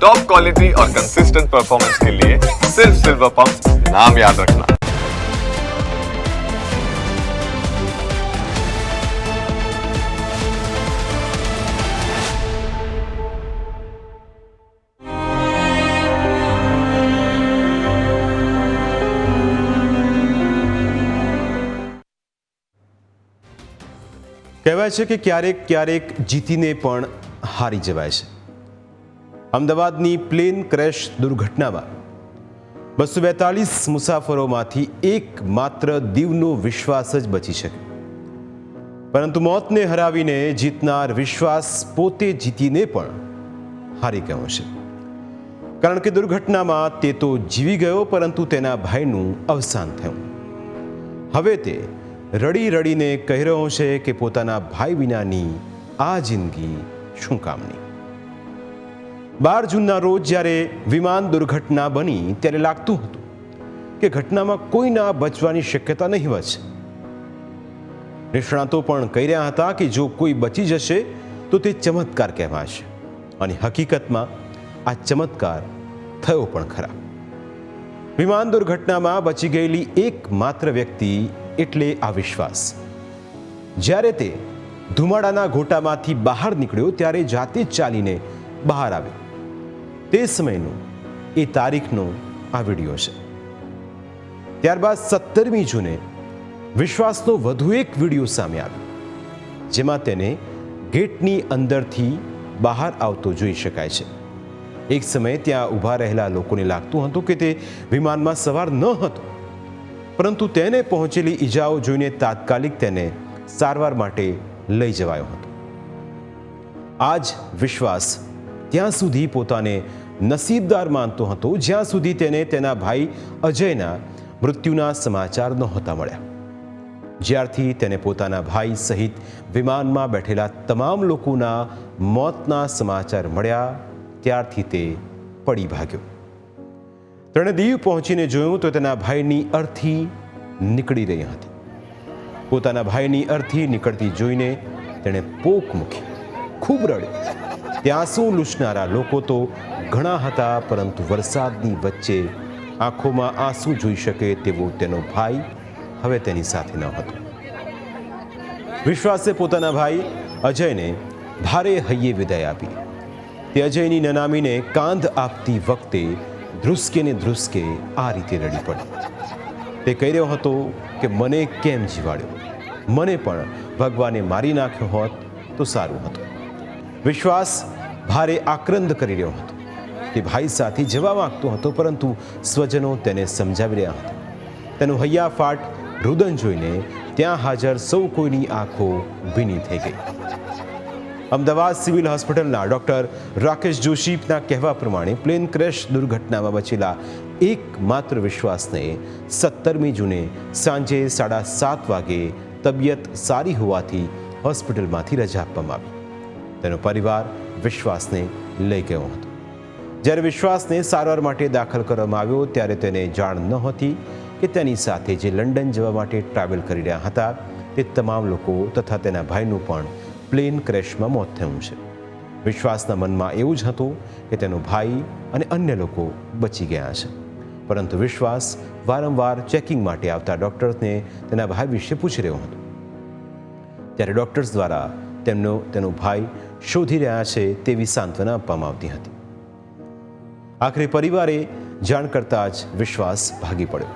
Top quality और consistent performance के लिए सिर्फ सिल्वर पंप नाम याद रखना કહેવાય છે કે ક્યારેક ક્યારેક જીતીને પણ હારી જવાય છે અમદાવાદની પ્લેન ક્રેશ દુર્ઘટનામાં બસો બેતાળીસ મુસાફરોમાંથી એક માત્ર દીવનો વિશ્વાસ જ બચી શકે પરંતુ મોતને હરાવીને જીતનાર વિશ્વાસ પોતે જીતીને પણ હારી ગયો છે. કારણ કે દુર્ઘટનામાં તે તો જીવી ગયો, પરંતુ તેના ભાઈનું અવસાન થયું. હવે તે રડી રડીને કહી રહ્યો છે કે પોતાના ભાઈ વિનાની આ જિંદગી શું કામની? બાર જૂનના રોજ જ્યારે વિમાન દુર્ઘટના બની ત્યારે લાગતું હતું કે ઘટનામાં કોઈના બચવાની શક્યતા નહીવત છે. નિષ્ણાતો પણ કહી રહ્યા હતા કે જો કોઈ બચી જશે તો તે ચમત્કાર કહેવાશે અને હકીકતમાં આ ચમત્કાર થયો પણ ખરા. વિમાન દુર્ઘટનામાં બચી ગયેલી એક માત્ર વ્યક્તિ એટલે આ વિશ્વાસ. જ્યારે તે ધુમાડાના ઘોટામાંથી બહાર નીકળ્યો ત્યારે જાતે જ ચાલીને બહાર આવ્યો. તે સમયનો એ તારીખનો આ વીડિયો છે. ત્યારબાદ સત્તરમી જૂને વિશ્વાસનો વધુ એક વીડિયો સામે આવ્યો, જેમાં તેને ગેટની અંદરથી બહાર આવતો જોઈ શકાય છે. એક સમયે ત્યાં ઊભા રહેલા લોકોને લાગતું હતું કે તે વિમાનમાં સવાર ન હતો, પરંતુ તેને પહોંચેલી ઈજાઓ જોઈને તાત્કાલિક તેને સારવાર માટે લઈ જવાયો હતો. આ જ વિશ્વાસ ત્યાં સુધી પોતાને નસીબદાર માનતો હતો. જ્યાં સુધી તેને તેના ભાઈ અજયના મૃત્યુના સમાચાર નહોતા મળ્યા. જ્યારથી તેને પોતાના ભાઈ સહિત વિમાનમાં બેઠેલા તમામ લોકોના મોતના સમાચાર મળ્યા, ત્યારથી તે પડી ભાગ્યો. તેણે દીવ પહોંચીને જોયું તો તેના ભાઈની અર્થી નીકળી રહી હતી. પોતાના ભાઈની અર્થી નીકળતી જોઈને તેણે પોક મૂકી, ખૂબ રડ્યો. ત્યાં શું લૂછનારા લોકો તો ઘણા હતા, પરંતુ વરસાદની વચ્ચે આંખોમાં આંસુ જોઈ શકે તેવો તેનો ભાઈ હવે તેની સાથે ન હતો. વિશ્વાસે પોતાના ભાઈ અજયને ભારે હૈયે વિદાય આપી. તે અજયની નનામીને કાંધ આપતી વખતે ધ્રુસકે ને ધ્રુસકે આ રીતે રડી પડી તે કહી રહ્યો હતો કે, મને કેમ જીવાડ્યો? મને પણ ભગવાને મારી નાખ્યો હોત તો સારું હતું. વિશ્વાસ ભારે આક્રંદ કરી રહ્યો હતો. તે ભાઈ સાથે જવા માંગતો હતો, પરંતુ સ્વજનો તેને સમજાવી રહ્યા હતા. તેનું હૈયાફાટ રુદન જોઈને ત્યાં હાજર સૌ કોઈની આંખો ભીની થઈ ગઈ. અમદાવાદ સિવિલ હોસ્પિટલના ડોક્ટર રાકેશ જોશીના કહેવા પ્રમાણે પ્લેન ક્રેશ દુર્ઘટનામાં બચેલા એકમાત્ર વિશ્વાસને સત્તરમી જૂને સાંજે સાડા સાત વાગે તબિયત સારી હોવાથી હોસ્પિટલમાંથી રજા આપવામાં આવી. તેનો પરિવાર વિશ્વાસને લઈ ગયો હતો. જ્યારે વિશ્વાસને સારવાર માટે દાખલ કરવામાં આવ્યો, ત્યારે તેને જાણ નહોતી કે તેની સાથે જે લંડન જવા માટે ટ્રાવેલ કરી રહ્યા હતા, તે તમામ લોકો તથા તેના ભાઈનું પણ પ્લેન ક્રેશમાં મોત થયું છે. વિશ્વાસના મનમાં એવું જ હતું કે તેનો ભાઈ અને અન્ય લોકો બચી ગયા છે. પરંતુ વિશ્વાસ વારંવાર ચેકિંગ માટે આવતા ડૉક્ટર્સને તેના ભાઈ વિશે પૂછી રહ્યો હતો. ત્યારે ડૉક્ટર્સ દ્વારા તેમનો, તેનો ભાઈ શોધી રહ્યા છે તેવી સાંત્વના આપવામાં આવતી હતી. આખરે પરિવારે જાણ કરતાં જ વિશ્વાસ ભાગી પડ્યો.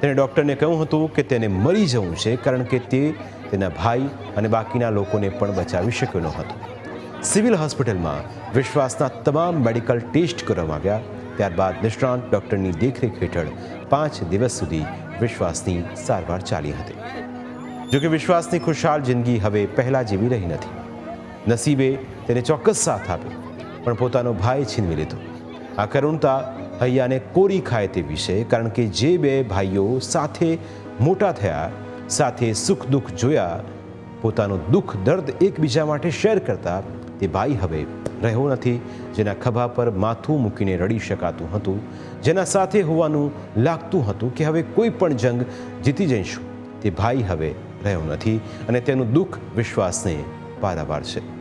તેણે ડૉક્ટરને કહ્યું હતું કે તેને મરી જવું છે કારણ કે તે તેના ભાઈ અને બાકીના લોકોને પણ બચાવી શક્યો ન હતો. સિવિલ હોસ્પિટલમાં વિશ્વાસના તમામ મેડિકલ ટેસ્ટ કરવામાં આવ્યા. ત્યારબાદ નિષ્ણાંત ડૉક્ટરની દેખરેખ હેઠળ પાંચ દિવસ સુધી વિશ્વાસની સારવાર ચાલી હતી. જોકે વિશ્વાસની ખુશાલ જિંદગી હવે પહેલાં જેવી રહી નથી. નસીબે તેને ચોક્કસ સાથ આપ્યો પણ પોતાનો ભાઈ છીનવી લીધો. આ કરુણતા હૈયાને કોરી ખાય તેવી છે, કારણ કે જે બે ભાઈઓ સાથે મોટા થયા, સાથે સુખ દુઃખ જોયા, પોતાનું દુઃખ, દર્દ એકબીજા માટે શેર કરતા, તે ભાઈ હવે રહ્યો નથી, જેના ખભા પર માથું મૂકીને રડી શકાતું હતું, જેના સાથે હોવાનું લાગતું હતું કે હવે કોઈ પણ જંગ જીતી જઈશું. તે ભાઈ હવે રહ્યો નથી અને તેનું દુઃખ વિશ્વાસને પારાવાર છે.